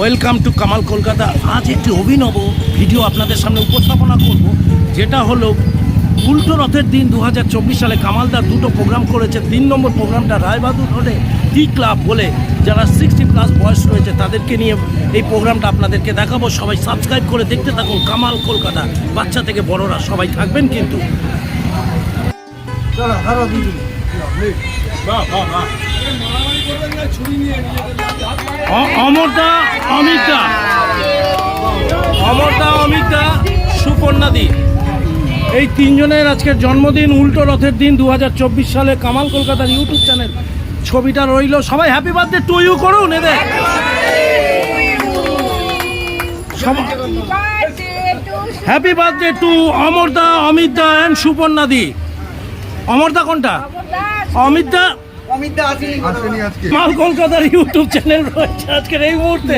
Welcome to Kamal Kolkata আজ একটি অভিনব ভিডিও আপনাদের সামনে উপস্থাপনা করব যেটা হলো উল্টো রথের দিন দু হাজার চব্বিশ সালে কামালদার দুটো প্রোগ্রাম করেছে। তিন নম্বর প্রোগ্রামটা রায়বাহাদুর রোডে টি ক্লাব বলে যারা সিক্সটি প্লাস বয়স রয়েছে তাদেরকে নিয়ে এই প্রোগ্রামটা আপনাদেরকে দেখাবো। সবাই সাবস্ক্রাইব করে দেখতে থাকুন কামাল কলকাতা। বাচ্চা থেকে বড়রা সবাই থাকবেন কিন্তু। চলো দিদি। অমরদা অমিতদা অমরদা অমিতদা সুপর্ণাদি এই তিনজনের আজকের জন্মদিন উল্টো রথের দিন দু হাজার চব্বিশ সালে কামাল কলকাতার ইউটিউব চ্যানেল ছবিটা রইল। সবাই হ্যাপি বার্থডে টু ইউ করুন এদের। হ্যাপি বার্থডে টু অমরদা অমিতদা অ্যান্ড সুপর্ণাদি অমরদা কোনটা? অমিতদা মাল কলকাতার ইউটিউব চ্যানেল রয়েছে আজকের এই মুহূর্তে।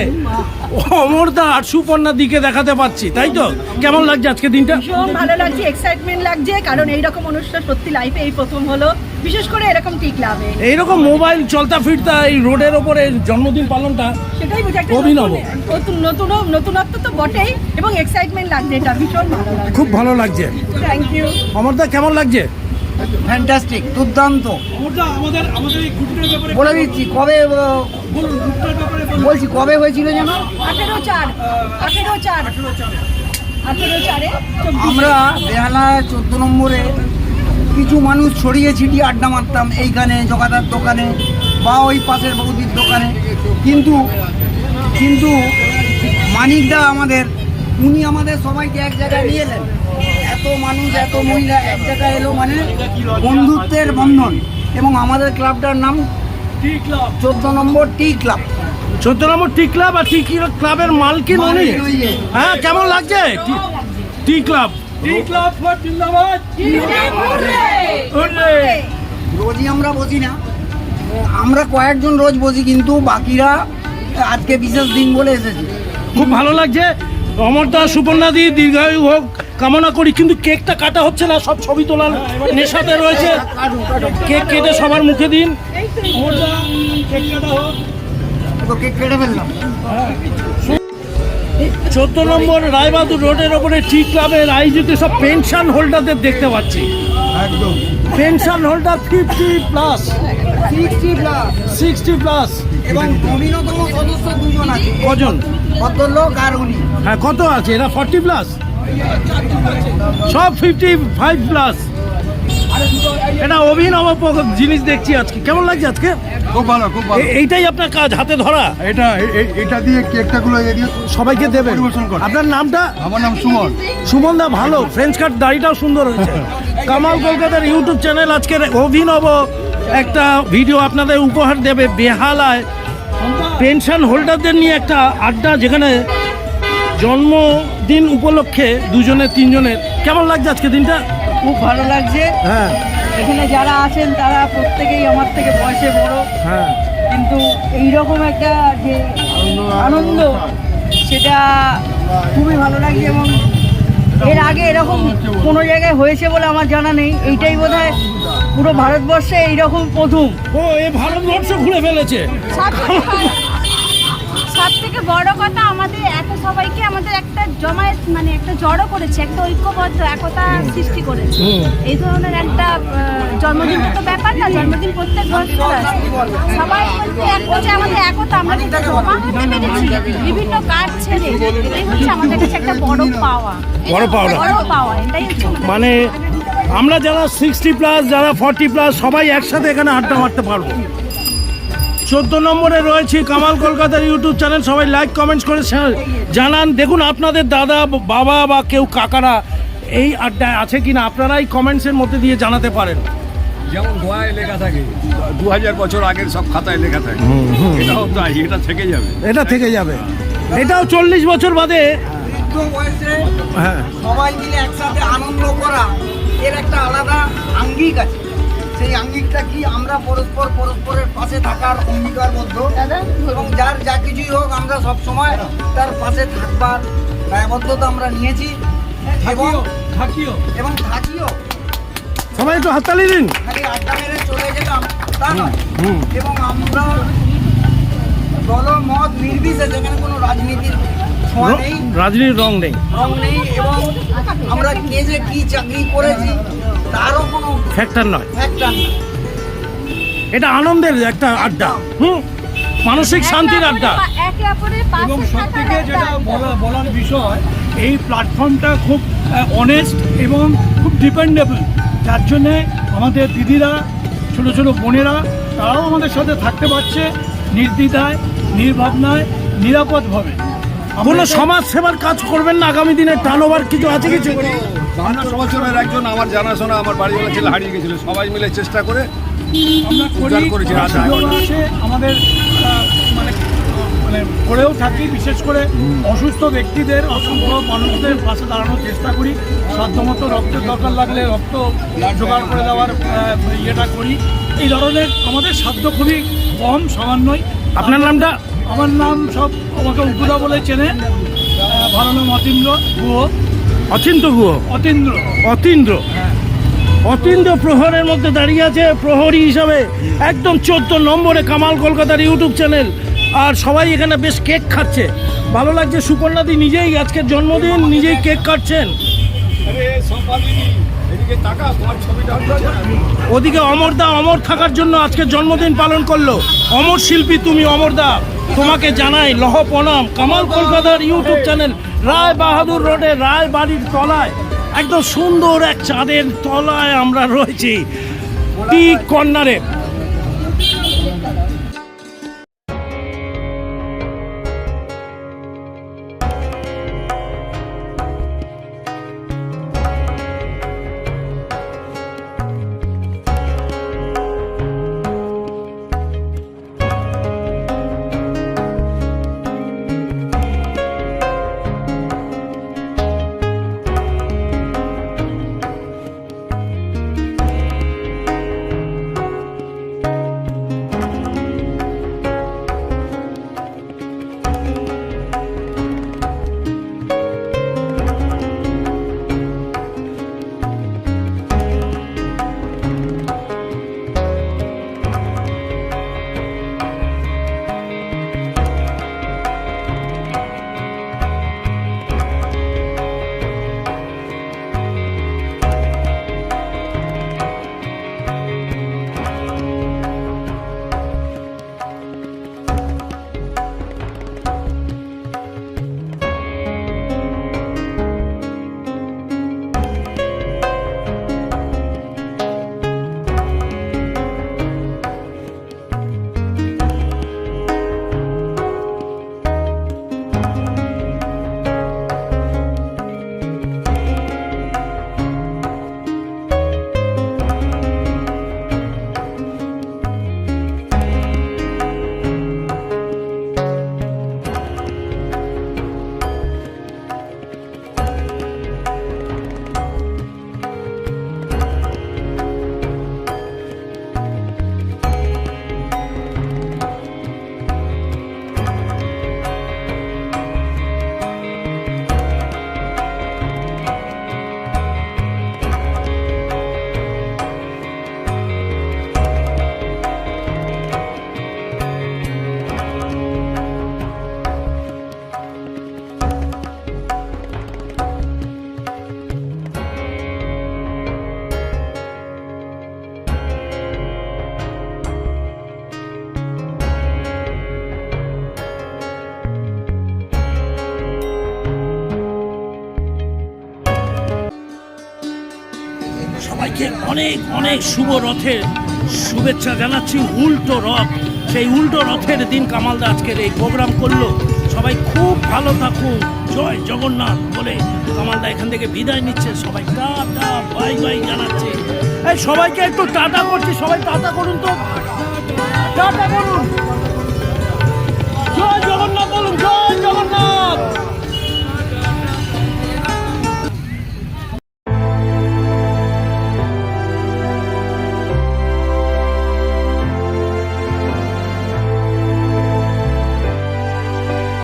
অমরদা আর সুপর্ণার দিকে দেখাতে পাচ্ছি তাই তো? কেমন লাগছে আজকে দিনটা? ভীষণ ভালো লাগছে এক্সাইটমেন্ট লাগছে কারণ এইরকম অনুষ্ঠান সত্যি লাইফে এই প্রথম হলো। বিশেষ করে এরকম টি ক্লাবে এইরকম মোবাইল চলতা ফিরতা এই রোডের ওপরে জন্মদিন পালনটা সেটাই বুঝে অভিনব। নতুন নতুন নতুনত্ব তো বটেই এবং এক্সাইটমেন্ট লাগছে এটা ভীষণ ভালো লাগছে। খুব ভালো লাগছে। থ্যাংক ইউ অমরদা কেমন লাগছে? ফ্যান্টাস্টিক দুর্দান্ত। বলে দিচ্ছি কবে বলছি কবে হয়েছিল যেন? আঠেরো চার। আঠেরো চার। আঠেরো চারে। আমরা বেহালা চোদ্দ নম্বরে কিছু মানুষ ছড়িয়ে ছিটিয়ে আড্ডা মারতাম এইখানে জগাদার দোকানে বা ওই পাশের বৌদির দোকানে। কিন্তু কিন্তু মানিকদা আমাদের উনি আমাদের সবাইকে এক জায়গায় নিয়ে এলেন। এত মানুষ এত মহিলা এক জায়গায় এলো মানে বন্ধুত্বের বন্ধন। এবং আমাদের ক্লাবটার নাম টি ক্লাব চোদ্দ নম্বর টি ক্লাব। চোদ্দ নম্বর টি ক্লাব আর টি ক্লাবের মালকিন উনি? হ্যাঁ কেমন লাগছে? T- T club. T club for জিন্দাবাদ। রোজই আমরা বসি না। আমরা কয়েকজন রোজ বসি কিন্তু বাকিরা আজকে বিশেষ দিন বলে এসেছি। খুব ভালো লাগছে। অমরদা সুপর্ণাদি দীর্ঘায়ু হোক কামনা করি কিন্তু কেকটা কাটা হচ্ছে না সব ছবি তোলার নেশাতে রয়েছে। কেক কেটে সবার মুখে দিন। অমরদা, কেক কাটা হোক। কেক কেটে ফেললাম। চোদ্দ নম্বর রায়বাহাদুর রোডের ওপরে টি ক্লাবের আয়োজিত সব পেনশন হোল্ডারদের দেখতে পাচ্ছি। একদম। Pension holder fifty plus. Sixty plus. Sixty plus. এবং নবীনতম সদস্য দুজন আছে। কজন? ভদ্রলোক আর উনি। হ্যাঁ কত আছে? এরা ফর্টি প্লাস? সব ফিফটি ফাইভ প্লাস। এটা অভিনব জিনিস দেখছি আজকে। কেমন লাগছে আজকে? খুব ভালো খুব ভালো। এইটাই আপনার কাজ হাতে ধরা। এটা এটা দিয়ে কেকটা গুলো দিয়ে সবাইকে দেবেন। আপনার নামটা? আমার নাম সুমন। সুমন দা ভালো ফ্রেঞ্চ কাট দাড়িটাও সুন্দর হয়েছে। কামাল কলকাতার ইউটিউব চ্যানেল আজকের অভিনব একটা ভিডিও আপনাদের উপহার দেবে বেহালায় পেনশন হোল্ডারদের নিয়ে একটা আড্ডা যেখানে জন্মদিন উপলক্ষে দুজনের তিনজনের। কেমন লাগছে আজকে দিনটা? খুব ভালো লাগছে। হ্যাঁ। এখানে যারা আছেন তারা প্রত্যেকেই আমার থেকে বয়সে বড়। হ্যাঁ। কিন্তু এইরকম একটা যে আনন্দ। সেটা খুবই ভালো লাগছে এবং এর আগে এরকম কোনো জায়গায় হয়েছে বলে আমার জানা নেই। এইটাই বোধ হয় পুরো ভারতবর্ষে এইরকম প্রথম ও এ ভারতবর্ষ ঘুরে ফেলেছে। সব থেকে বড় কথা আমাদের এত সবাইকে আমাদের একটা জমায়েত মানে একটা জড়ো করেছে একটা ঐক্যবদ্ধ একতা সৃষ্টি করেছে। এই ধরনের একটা জন্মদিন তো ব্যাপার না জন্মদিন প্রত্যেক বছর আসে। সবাই বলতে এক হচ্ছে আমাদের একতা আমরা কিন্তু জমা হতে পেরেছি বিভিন্ন কাজ ছেড়ে এটাই হচ্ছে আমাদের কাছে একটা বড় পাওয়া। বড় পাওয়া। বড় পাওয়া এটাই হচ্ছে মানে আমরা যারা সিক্সটি প্লাস যারা ফর্টি প্লাস সবাই একসাথে এখানে আড্ডা মারতে পারব। চোদ্দ নম্বরে রয়েছে কামাল কলকাতার ইউটিউব চ্যানেল সবাই লাইক কমেন্টস করে জানান। দেখুন আপনাদের দাদা বাবা বা কেউ কাকারা এই আড্ডায় আছে কিনা আপনারাই কমেন্টসের মধ্যে দিয়ে জানাতে পারেন। যেমন গোয়ায় লেখা থাকে দু হাজার বছর আগের সব খাতায় লেখা থাকে। এটাও তাই এটা থেকে যাবে। এটা থেকে যাবে। এটাও চল্লিশ বছর বাদে হ্যাঁ। সবাই মিলে একসাথে আনন্দ করা। এর একটা আলাদা আঙ্গিক আছে। সেই আঙ্গিকটা কি আমরা পরস্পর পরস্পরের পাশে থাকার অঙ্গীকারবদ্ধ এবং যার যা কিছুই হোক আমরা সব সময় তার পাশে থাকবার দায়বদ্ধতা আমরা নিয়েছি। এবং থাকিও এবং থাকিও সবাই একটু হাততালি দিন। খালি আড্ডা মেরে চলে গেলাম তা নয়। এবং আমরা দলমত নির্বিশেষে এখানে কোনো রাজনীতির ছোঁয়া নেই। রাজনীতির রং নেই। রং নেই এবং আমরা কে যে কি চাকরি করেছি তারও কোনো ফ্যাক্টর নয়। ফ্যাক্টর এটা আনন্দের একটা আড্ডা। হুম? মানসিক শান্তির আড্ডা। একে অপরের পাশে এবং সব থেকে যেটা বলা- বলার বিষয় এই প্ল্যাটফর্মটা খুব অনেস্ট এবং খুব ডিপেন্ডেবল যার জন্যে আমাদের দিদিরা ছোট ছোট বোনেরা তারাও আমাদের সাথে থাকতে পারছে নির্দ্বিধায় নির্ভাবনায় নিরাপদভাবে। কোনো সমাজ সেবার কাজ করবেন না আগামী দিনে টার্ন ওভার কিছু আছে কিছু? বাহান্ন বছরের একজন আমার জানাশোনা আমার বাড়িওয়ালা ছেলে হারিয়ে গেছিল। সবাই মিলে চেষ্টা করে করেছি, আমাদের মানে মানে করেও থাকি বিশেষ করে অসুস্থ ব্যক্তিদের অসংখ্য মানুষদের পাশে দাঁড়ানোর চেষ্টা করি। সাধ্যমতো রক্তের দরকার লাগলে রক্ত জোগাড় করে দেওয়ার ইয়েটা করি। এই ধরনের আমাদের সাধ্য খুবই কম সামান্যই। আপনার নামটা? আমার নাম সব আমাকে উপুদা বলে চেনে। ভালো নাম অতীন্দ্র গুহ। অচিন্ত গুহ? অতীন্দ্র। অতীন্দ্র? অতীন্দ্র প্রহরের মধ্যে দাঁড়িয়ে আছে প্রহরী হিসাবে। একদম চোদ্দ নম্বরে কামাল কলকাতার ইউটিউব চ্যানেল। আর সবাই এখানে বেশ কেক খাচ্ছে। ভালো লাগছে সুকন্যাদি নিজেই আজকের জন্মদিন নিজেই কেক কাটছেন। ওদিকে অমরদা অমর থাকার জন্য আজকে জন্মদিন পালন করল। অমর শিল্পী তুমি অমরদা। তোমাকে জানাই লহ প্রণাম। কামাল কলকাতার ইউটিউব চ্যানেল রায় বাহাদুর রোডে, রায় বাড়ির তলায়, একদম সুন্দর এক চাঁদের তলায় আমরা রয়েছি। টি কর্নারে। অনেক অনেক শুভ রথের শুভেচ্ছা জানাচ্ছি উল্টো রথ। সেই উল্টো রথের দিন কামালদা আজকের এই প্রোগ্রাম করল। সবাই খুব ভালো থাকুন। জয় জগন্নাথ বলে কামালদা এখান থেকে বিদায় নিচ্ছে। সবাই টাটা বাই বাই জানাচ্ছে। এই সবাইকে একটু টাটা করছি। সবাই টাটা করুন তো। টাটা করুন।